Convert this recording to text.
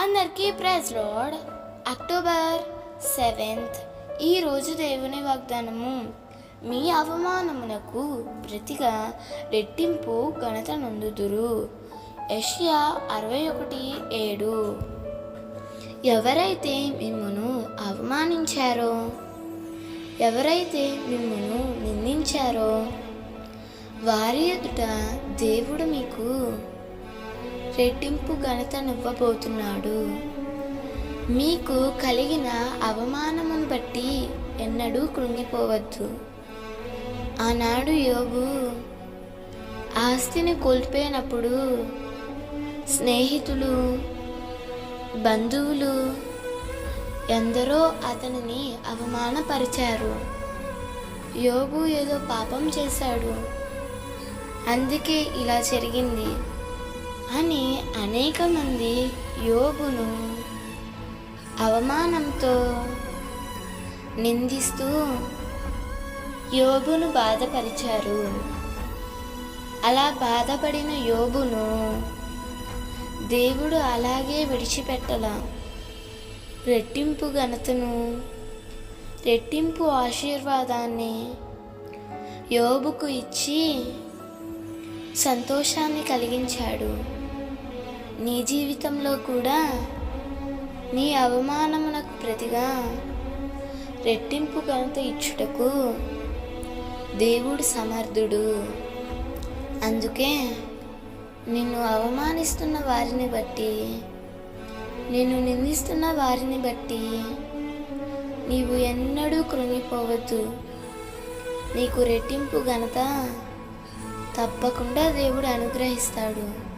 అందరికీ praise load October seventh. ఈరోజు దేవుని వాగ్దానము. మీ అవమానమునకు ప్రతిగా రెట్టింపు ఘనత నొందుదురు. యెషయా అరవై ఒకటి ఏడు. ఎవరైతే మిమ్మను అవమానించారో ఎవరైతే మిమ్మను నిందించారో వారి ఎదుట దేవుడు మీకు రెట్టింపు ఘనతనివ్వబోతున్నాడు. మీకు కలిగిన అవమానమును బట్టి ఎన్నడూ కృంగిపోవద్దు. ఆనాడు యోగు ఆస్తిని కోల్పోయినప్పుడు స్నేహితులు బంధువులు ఎందరో అతనిని అవమానపరిచారు. యోగు ఏదో పాపం చేశాడు. అందుకే ఇలా జరిగింది. అని అనేక మంది యోగును అవమానంతో నిందిస్తూ యోగును బాధపరిచారు. అలా బాధపడిన యోగును దేవుడు అలాగే విడిచిపెట్టల. రెట్టింపు ఘనతను రెట్టింపు ఆశీర్వాదాన్ని యోబుకు ఇచ్చి సంతోషాన్ని కలిగించాడు. నీ జీవితంలో కూడా నీ అవమానమునకు ప్రతిగా రెట్టింపు ఘనత ఇచ్చుటకు దేవుడు సమర్థుడు. అందుకే నిన్ను అవమానిస్తున్న వారిని బట్టి నిన్ను నిందిస్తున్న వారిని బట్టి నీవు ఎన్నడూ కృంగిపోవద్దు. నీకు రెట్టింపు ఘనత తప్పకుండా దేవుడు అనుగ్రహిస్తాడు.